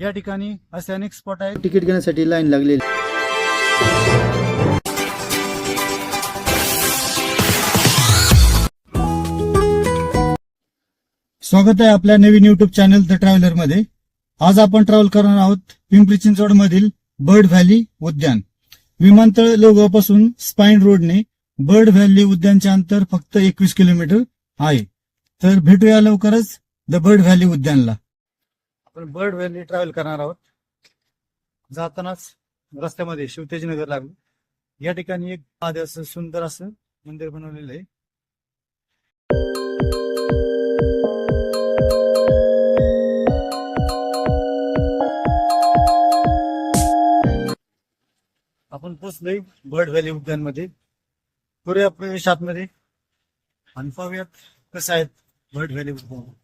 या ठिकाणी असे अनेक स्पॉट आहेत. तिकीट घेण्यासाठी लाईन लागलेली. स्वागत आहे आपल्या नवीन युट्यूब चॅनल द ट्रॅव्हलरमध्ये. आज आपण ट्रॅव्हल करणार आहोत पिंपरी चिंचवड मधील बर्ड व्हॅली उद्यान. विमानतळ लोगापासून स्पाईन रोडने बर्ड व्हॅली उद्यानचे अंतर फक्त एकवीस किलोमीटर आहे. तर भेटूया लवकरच द बर्ड व्हॅली उद्यानला. आपण बर्ड व्हॅली ट्रॅव्हल करणार आहोत. जातानाच रस्त्यामध्ये शिवतेजनगर लागलो या ठिकाणी एक महादेवाचं सुंदर असं मंदिर बनवलेलं आहे. आपण पोचलोय बर्ड व्हॅली उद्यानमध्ये पुऱ्या प्रवेश आतमध्ये आणि पाहूयात कसं आहेत बर्ड व्हॅली उद्यान.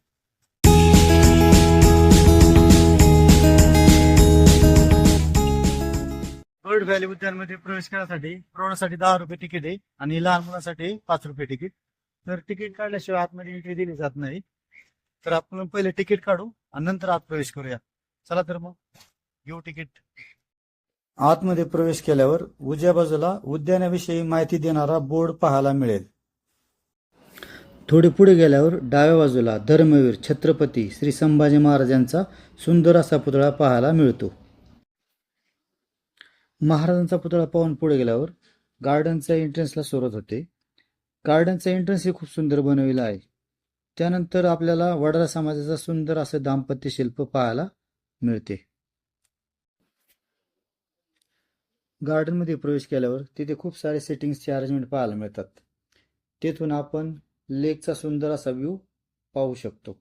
बर्ड व्हॅली उद्यानमध्ये प्रवेश करण्यासाठी प्रौढासाठी दहा रुपये तिकीट आहे आणि लहान मुलांसाठी पाच रुपये तिकीट तर तिकीट काढल्याशिवाय आतमध्ये एंट्री दिली जात नाही. तर आपण पहिले तिकीट काढू आणि नंतर आत प्रवेश करूया. चला तर मग घेऊ तिकीट आतमध्ये प्रवेश केल्यावर उजव्या बाजूला उद्यानाविषयी माहिती देणारा बोर्ड पाहायला मिळेल. थोडे पुढे गेल्यावर डाव्या बाजूला धर्मवीर छत्रपती श्री संभाजी महाराजांचा सुंदर असा पुतळा पाहायला मिळतो. महाराजांचा पुतळा पाहून पुढे गेल्यावर गार्डनच्या एंट्रन्सला सुरुवात होते. गार्डनचा एंट्रन्सही खूप सुंदर बनवलेलं आहे. त्यानंतर आपल्याला वडारा समाजाचा सुंदर असं दाम्पत्य शिल्प पाहायला मिळते. गार्डनमध्ये प्रवेश केल्यावर तिथे खूप सारे सेटिंग्सचे अरेंजमेंट पाहायला मिळतात. तेथून आपण लेकचा सुंदर असा व्ह्यू पाहू शकतो.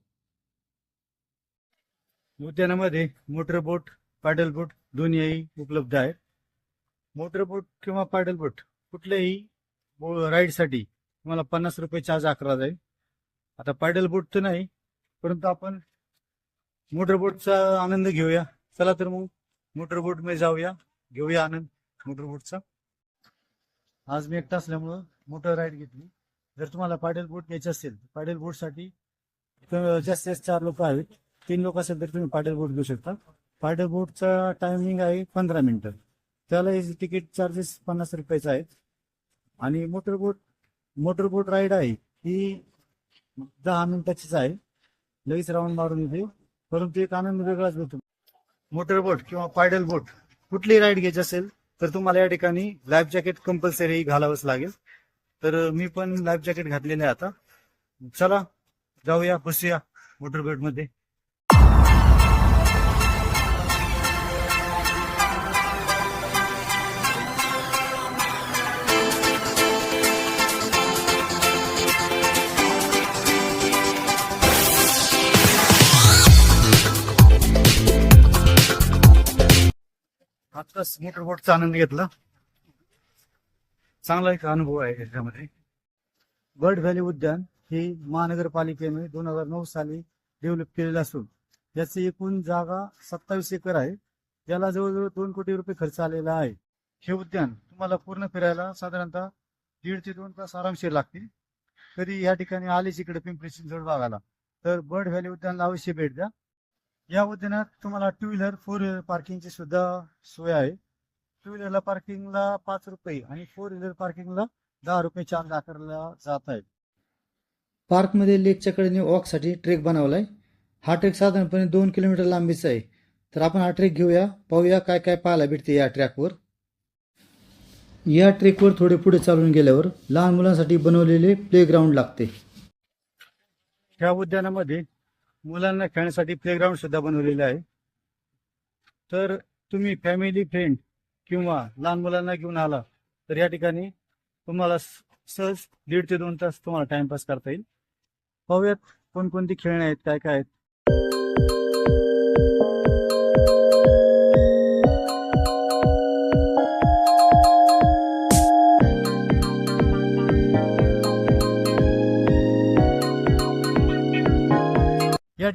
उद्यानामध्ये मोटर बोट पॅडल बोट दोन्ही उपलब्ध आहेत. मोटरबोट किंवा पॅडलबोट कुठल्याही राईडसाठी तुम्हाला पन्नास रुपये चार्ज आकारला जाईल आता पॅडल बोट तर नाही परंतु आपण मोटरबोटचा आनंद घेऊया. चला तर मग मोटरबोटमध्ये जाऊया घेऊया आनंद मोटरबोटचा आज मी एकटा असल्यामुळं मोटर राईड घेतली. जर तुम्हाला पॅडल बोट घ्यायची असेल पॅडल बोटसाठी जास्तीत जास्त चार लोक आहेत. तीन लोक असेल तर तुम्ही पायडल बोट घेऊ शकता. पायडल बोटचा टायमिंग आहे पंधरा मिनिटं त्याला तिकीट चार्जेस पन्नास रुपयाचा आहेत. आणि मोटरबोट मोटरबोट राईड आहे ही दहा मिनिटाचीच आहे. लगेच राऊंड मारून येते. परंतु एक आनंद वेगळाच होतो मोटरबोट किंवा पायडल बोट कुठली राईड घ्यायची असेल तर तुम्हाला या ठिकाणी लाईफ जॅकेट कंपल्सरी घालावंच लागेल. तर मी पण लाईफ जॅकेट घातलेलं आहे आता. चला जाऊया बसूया मोटरबोटमध्ये. आताच मोटर बोटचा आनंद घेतला. चांगला एक अनुभव आहे याच्यामध्ये. बर्ड व्हॅली उद्यान हे महानगरपालिकेने दोन हजार नऊ साली डेव्हलप केलेलं असून याची एकूण जागा सत्तावीस एकर आहे. याला जवळजवळ दोन कोटी रुपये खर्च आलेला आहे. हे उद्यान तुम्हाला पूर्ण फिरायला साधारणतः दीड ते दोन तास आरामशीर लागतील. कधी या ठिकाणी आलेच इकडे पिंपरी चिंचवड भागाला. तर बर्ड व्हॅली उद्यानला अवश्य भेट द्या. या उद्यानात तुम्हाला टू व्हीलर फोर व्हीलर पार्किंगची सुद्धा सोय आहे. टू व्हीलरला पार्किंगला पाच रुपये आणि फोर व्हीलर पार्किंगला दहा रुपये चार्ज आकारला जात आहे. पार्कमध्ये लेकच्या कडेने वॉकसाठी ट्रेक बनवलाय. हा ट्रेक साधारणपणे दोन किलोमीटर लांबीचा आहे. तर आपण हा ट्रेक घेऊया. पाहूया काय काय पाहायला भेटते या ट्रॅकवर या ट्रेकवर थोडे पुढे चालून गेल्यावर लहान मुलांसाठी बनवलेले प्लेग्राऊंड लागते. ह्या उद्यानामध्ये मुलांना खेळण्यासाठी प्लेग्राऊंड सुद्धा बनवलेले आहे. तर तुम्ही फॅमिली फ्रेंड किंवा लहान मुलांना घेऊन आला तर या ठिकाणी तुम्हाला सहज दीड ते दोन तास तुम्हाला टाइमपास करता येईल. पाहूयात कोणकोणती खेळणे आहेत काय काय आहेत.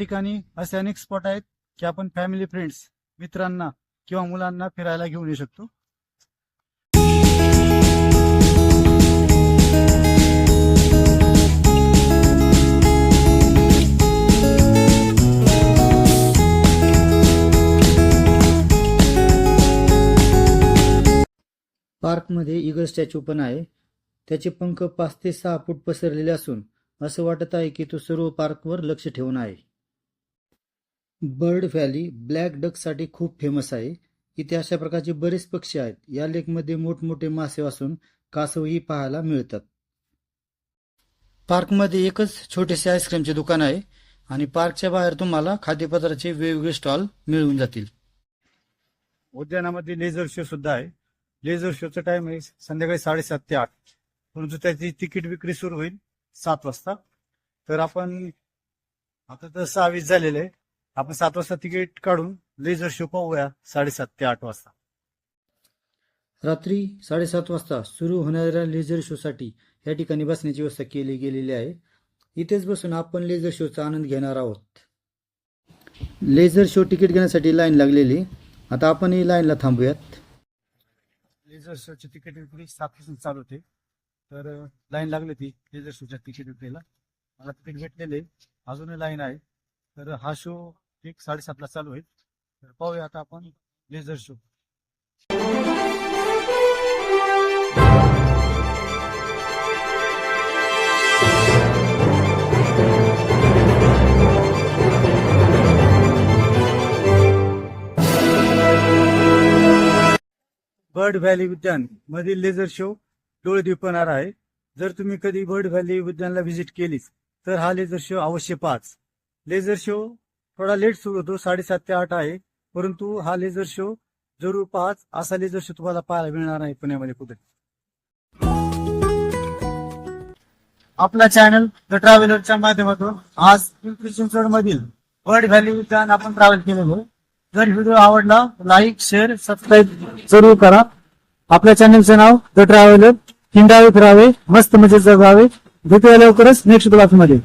ठिकाणी असे अनेक स्पॉट आहेत की आपण फॅमिली फ्रेंड्स मित्रांना किंवा मुलांना फिरायला घेऊन येऊ शकतो. पार्कमध्ये इगल स्टॅच्यू पण आहे. त्याचे पंख पाच ते सहा फूट पसरलेले असून असं वाटत आहे की तो सर्व पार्कवर लक्ष ठेवून आहे. बर्ड व्हॅली ब्लॅक डकसाठी खूप फेमस आहे. इथे अशा प्रकारचे बरेच पक्षी आहेत. या लेकमध्ये मोठमोठे मासे असून कासवही पाहायला मिळतात. पार्कमध्ये एकच छोटेसे आईस्क्रीमचे दुकान आहे आणि पार्कच्या बाहेर तुम्हाला खाद्यपदार्थाचे वेगवेगळे स्टॉल मिळून जातील. उद्यानामध्ये लेझर शो सुद्धा आहे. लेझर शोचा टाइम आहे संध्याकाळी साडेसात ते आठ. परंतु त्याची तिकीट विक्री सुरू होईल सात वाजता. तर आपण आता तर सहावीस झालेलं झालेले आहे. आपण सात वाजता तिकीट काढून लेझर शो पाहूया साडेसात ते आठ वाजता. रात्री साडेसात वाजता सुरू होणाऱ्या लेझर शोसाठी या ठिकाणी बसण्याची व्यवस्था केली गेलेली आहे. इथेच बसून आपण लेझर शोचा आनंद घेणार आहोत. लेझर शो तिकीट घेण्यासाठी लाईन लागलेली. आता आपण ही लाईनला थांबूयात. लेझर शोची तिकीट विक्री सात पासून चालू होते. तर लाईन लागली ती लेझर शोच्या तिकीट विक्रीला. मला तिकीट भेटलेले. अजूनही लाईन आहे. तर हा शो एक साडेसातला चालू होईल. तर पाहूया आता आपण लेझर शो बर्ड व्हॅली उद्यान मधील लेझर शो डोळे दिपणार आहे. जर तुम्ही कधी बर्ड व्हॅली उद्यानला व्हिजिट केलीच तर हा लेझर शो अवश्य पाच लेझर शो थोडा लेट सुरू होतो साडेसात ते आठ आहे. परंतु हा लेझर शो जरूर पाच असा लेझर शो तुम्हाला पाहायला मिळणार नाही पुण्यामध्ये कुठे. आपला चॅनल द ट्रॅव्हलरच्या माध्यमातून आज पिंपरी चिंचवड मधील वर्ड व्हॅली उद्यान आपण ट्रॅव्हल केलेलो जर व्हिडिओ आवडला लाईक शेअर सबस्क्राईब जरूर करा. आपल्या चॅनलचं नाव द ट्रॅव्हलर हिंडावे फिरावे मस्त मजेत जगावे. भेटूया लवकरच नेक्स्ट क्लासमध्ये.